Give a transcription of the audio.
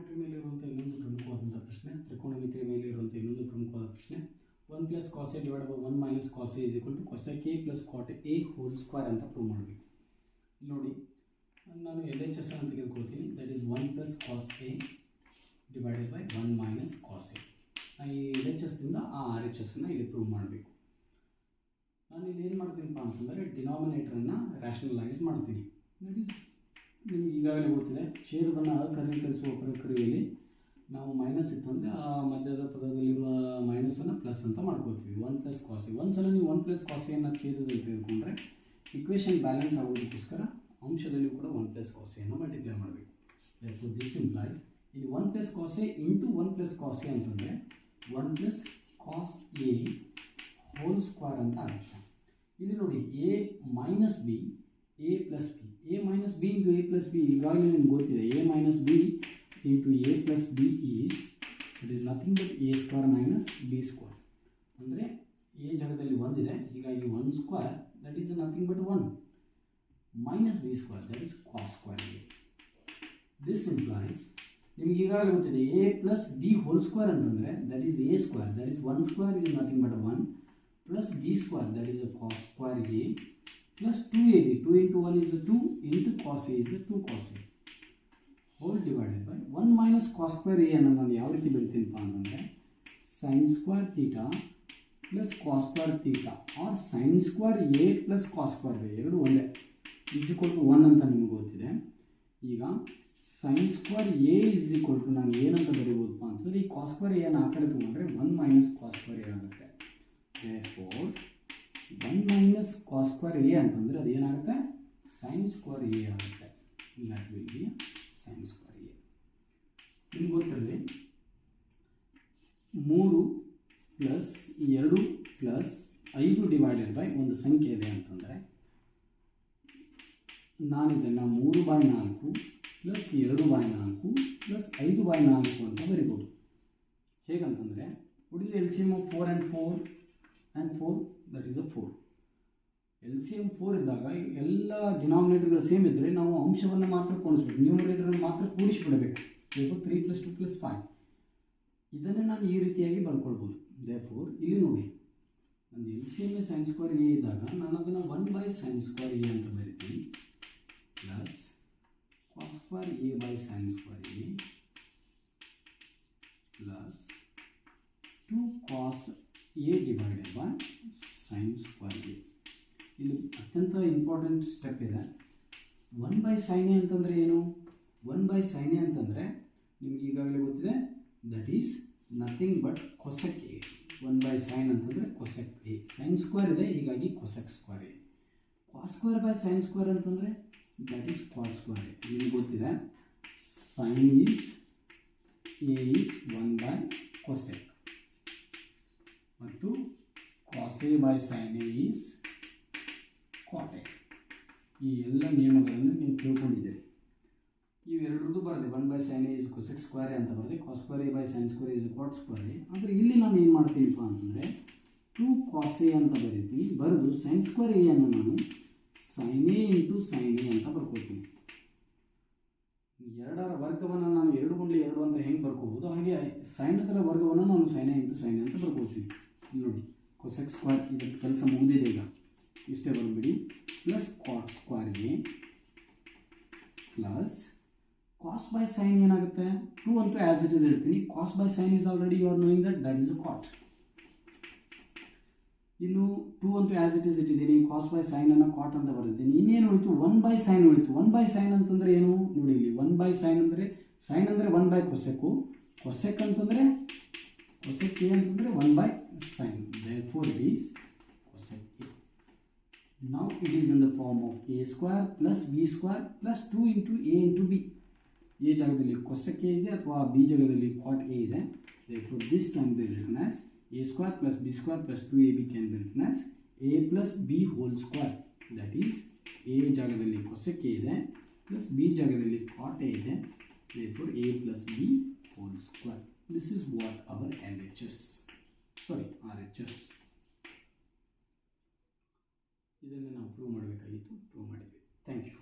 ಟ್ರಿಗೋನೋಮೆಟ್ರಿ ಮೇಲೆ ಇರುವಂಥ ಇನ್ನೊಂದು ಪ್ರಮುಖವಾದಂಥ ಪ್ರಶ್ನೆ ತ್ರಿಕೋನಮಿತಿಯ ಮೇಲೆ ಇರುವಂಥ ಇನ್ನೊಂದು ಪ್ರಮುಖವಾದ ಪ್ರಶ್ನೆ. One plus cos divide by one minus cos A equal to cosec plus cot A whole square ಅಂತ ಪ್ರೂವ್ ಮಾಡಬೇಕು. ನೋಡಿ, ನಾನು ಎಲ್ ಎಚ್ ಎಸ್ ಅಂತ ತೆಗೆದುಕೊಳ್ತೀನಿ. That is one plus cos A divided by one minus cos A ಈ L H ಎಸ್ದಿಂದ ಆ R H ಎಸ್ನ ಇಲ್ಲಿ ಪ್ರೂವ್ ಮಾಡಬೇಕು. ನಾನು ಇಲ್ಲಿ ಏನು ಮಾಡ್ತೀನಪ್ಪ ಅಂತಂದರೆ ಡಿನಾಮಿನೇಟರನ್ನು ರ್ಯಾಷನಲೈಸ್ ಮಾಡ್ತೀನಿ. ಈಗಾಗಲೇ ಗೊತ್ತಿದೆ. ಛೇದವನ್ನು ಅಕರ್ಣೀಕರಿಸುವ ಪ್ರಕ್ರಿಯೆಯಲ್ಲಿ ನಾವು ಮೈನಸ್ ಇತ್ತು ಅಂದರೆ ಆ ಮಧ್ಯದ ಪದದಲ್ಲಿರುವ ಮೈನಸನ್ನು ಪ್ಲಸ್ ಅಂತ ಮಾಡ್ಕೋತೀವಿ ಒನ್ ಪ್ಲಸ್ ಕಾಸಿ ಒಂದು ಸಲ ನೀವು ಒನ್ ಪ್ಲಸ್ ಕಾಸಿಯನ್ನು ಛೇದದಲ್ಲಿ ತೆಗೆದುಕೊಂಡ್ರೆ ಇಕ್ವೇಷನ್ ಬ್ಯಾಲೆನ್ಸ್ ಆಗೋದಕ್ಕೋಸ್ಕರ ಅಂಶದಲ್ಲಿಯೂ ಕೂಡ ಒನ್ ಪ್ಲಸ್ ಕಾಸಿಯನ್ನು ಮಲ್ಟಿಪ್ಲೈ ಮಾಡಬೇಕು. ಫಾರ್ ದಿಸ್ ಇಂಪ್ಲೈಸ್ ಇಲ್ಲಿ one plus cos A into one plus cos A ಅಂತಂದರೆ one plus cos A whole square ಅಂತ ಆಗುತ್ತೆ. ಇಲ್ಲಿ ನೋಡಿ A minus B A plus B A minus B into A plus B ಈಗಾಗಲೇ ನಿಮ್ಗೆ ಗೊತ್ತಿದೆ A minus B into A plus B is it is nothing but A square minus B square ಅಂದರೆ A ಜಾಗದಲ್ಲಿ ಒಂದಿದೆ ಹೀಗಾಗಿ one square that is nothing but one minus B square that is cos square this implies ನಿಮ್ಗೆ ಈಗಾಗಲೇ ಗೊತ್ತಿದೆ A plus B whole square ಅಂತಂದರೆ that is A square that is one square is nothing but one plus B square that is a cos square A B two into one is two into cos A is two cos A whole divided by one minus cos square A ನಾನು ಯಾವ ರೀತಿ ಬರಿತೀನಪ್ಪ ಅಂತಂದರೆ sine square theta plus cos square theta or sine square A plus cos square A ಎರಡು ಒಂದೇ. Is equal to one ಅಂತ ನಿಮ್ಗೆ ಗೊತ್ತಿದೆ. ಈಗ sine square A is equal to ನಾನು ಏನಂತ ಬರೀಬೋದಪ್ಪ ಅಂತಂದರೆ ಈ ಕಾಸ್ ಸ್ಕ್ವೇರ್ ಎನ ಆ ಕಡೆ ತೊಗೊಂಡ್ರೆ one minus cos square A ಆಗುತ್ತೆ. For one minus cos square A ಅಂತಂದರೆ ಅದು ಏನಾಗುತ್ತೆ? ಸೈನ್ ಸ್ಕ್ವೇರ್ ಎ ಆಗುತ್ತೆ. That will be sine square A ನಿಮ್ಗೆ ಗೊತ್ತಿರಲಿ, ಮೂರು ಪ್ಲಸ್ ಎರಡು ಪ್ಲಸ್ ಐದು ಡಿವೈಡೆಡ್ ಬೈ ಒಂದು ಸಂಖ್ಯೆ ಇದೆ ಅಂತಂದರೆ ನಾನು ಇದನ್ನು ಮೂರು ಬಾಯ್ ನಾಲ್ಕು ಪ್ಲಸ್ ಎರಡು ಬಾಯ್ ನಾಲ್ಕು ಪ್ಲಸ್ ಐದು ಬೈ ನಾಲ್ಕು ಅಂತ ಬರಿಬೋದು. ಹೇಗಂತಂದರೆ is L C M four and four and four that is a four L C M four ಇದ್ದಾಗ ಎಲ್ಲ ಡಿನಾಮಿನೇಟರ್ಗಳು ಸೇಮ್ ಇದ್ದರೆ ನಾವು ಅಂಶವನ್ನು ಮಾತ್ರ ಕೊಡಿಸ್ಬೇಕು. ನ್ಯೂಮರೇಟರನ್ನು ಮಾತ್ರ ಕೂಡಿಸಿಬಿಡಬೇಕು. Therefore three plus two plus five ಇದನ್ನೇ ನಾನು ಈ ರೀತಿಯಾಗಿ ಬರ್ಕೊಳ್ಬೋದು. ದೇಫೋರ್ ಇಲ್ಲಿ ನೋಡಿ. ನನ್ನ L C M A sine square A ಇದ್ದಾಗ ನಾನು ಅದನ್ನು one by sine square A ಅಂತ ಬರಿತೀನಿ. Plus cos square A by sine square A plus two cos A divided by sine square A ಇಲ್ಲಿ ಅತ್ಯಂತ ಇಂಪಾರ್ಟೆಂಟ್ ಸ್ಟೆಪ್ ಇದೆ. One by sine A ಅಂತಂದರೆ ಏನು? ಒನ್ ಬೈ ಸೈನೆ ಅಂತಂದರೆ ನಿಮ್ಗೆ ಈಗಾಗಲೇ ಗೊತ್ತಿದೆ that is nothing but cosec A one by sine ಅಂತಂದರೆ ಕೊಸೆಕ್ ಎ ಸೈನ್ ಸ್ಕ್ವೇರ್ ಇದೆ, ಹೀಗಾಗಿ cosec square A cos square by sine square ಅಂತಂದರೆ that is cot square A ನಿಮ್ಗೆ ಗೊತ್ತಿದೆ sine is A is one by cosec ಮತ್ತು cos A by sine A is cot A ಈ ಎಲ್ಲ ನಿಯಮಗಳನ್ನು ನೀವು ತಿಳ್ಕೊಂಡಿದ್ದೀರಿ. ಇವೆರಡರದ್ದು ಬರಲಿ. One by sine is cosec square ಅಂತ ಬರಲಿ. Cos square A by sine square is cot square A ಇಲ್ಲಿ ನಾನು ಏನು ಮಾಡ್ತೀನಿಪ್ಪ ಅಂತಂದರೆ ಟು ಕಾಸ್ ಎ ಅಂತ ಬರೀತೀನಿ. ಬರೆದು ಸೈನ್ ಸ್ಕ್ವೇರ್ ಎ ನಾನು sine A into sine A ಅಂತ ಬರ್ಕೋತೀನಿ ಎರಡರ ವರ್ಗವನ್ನು ನಾನು ಎರಡು ಗುಂಡ್ಲೆ ಎರಡು ಅಂತ ಹೆಂಗೆ ಬರ್ಕೋಬೋದು? ಹಾಗೆ ಸೈನ್ ಅದರ ವರ್ಗವನ್ನು ನಾನು sine A into sine A ಅಂತ ಬರ್ಕೋತೀನಿ ನೋಡಿ ಕೊಸೆಕ್ ಸ್ಕ್ವೇರ್ ಇದ್ರ ಕೆಲಸ ಮುಗಿದಿದೆ ಈಗ. ಇಷ್ಟೇ ಬಂದ್ಬಿಡಿ. ಪ್ಲಸ್ ಕಾಟ್ ಸ್ಕ್ವೇರ್ಗೆ ಪ್ಲಸ್ ಕಾಸ್ ಬೈ ಸೈನ್ ಏನಾಗುತ್ತೆ? ಟೂ ಅಂತೂ ಆ್ಯಸ್ ಇಟ್ ಇಸ್ ಹೇಳ್ತೀನಿ. Cos by sine is already you are knowing that that is a cot ಇನ್ನು ಟೂ ಅಂತೂ ಆ್ಯಸ್ ಇಟ್ ಇಸ್ ಇಟ್ಟಿದ್ದೀನಿ. ಕಾಸ್ ಬೈ ಸೈನ್ ಅನ್ನು ಕಾಟ್ ಅಂತ ಬರೆದಿದ್ದೀನಿ. ಇನ್ನೇನು ಉಳಿತು? ಒನ್ ಬೈ ಸೈನ್ ಉಳಿತು. ಒನ್ ಬೈ ಸೈನ್ ಅಂತಂದರೆ ಏನು? ನೋಡಿ ಇಲ್ಲಿ ಒನ್ ಬೈ ಸೈನ್ ಅಂದರೆ ಸೈನ್ ಅಂದರೆ ಒನ್ ಬೈ ಕೊಸೆಕು ಕೊಸೆಕ್ ಅಂತಂದರೆ ಕೊಸೆಕ್ ಎ ಅಂತಂದರೆ one by sine four it is cosec A now it is in the form of a square plus b square plus 2 into a into b A ಜಾಗದಲ್ಲಿ cosec A ಇದೆ ಅಥವಾ B ಜಾಗದಲ್ಲಿ cot A ಇದೆ therefore this can be written as a square plus b square plus 2ab can be written as a plus b whole square that is a ಜಾಗದಲ್ಲಿ cosec A ಇದೆ plus B ಜಾಗದಲ್ಲಿ cot A ಇದೆ therefore a plus b whole square This is what our LHS sorry RHS ಇದನ್ನು ನಾವು prove ಮಾಡಬೇಕಾಗಿತ್ತು prove ಮಾಡಿದ್ವಿ. Thank you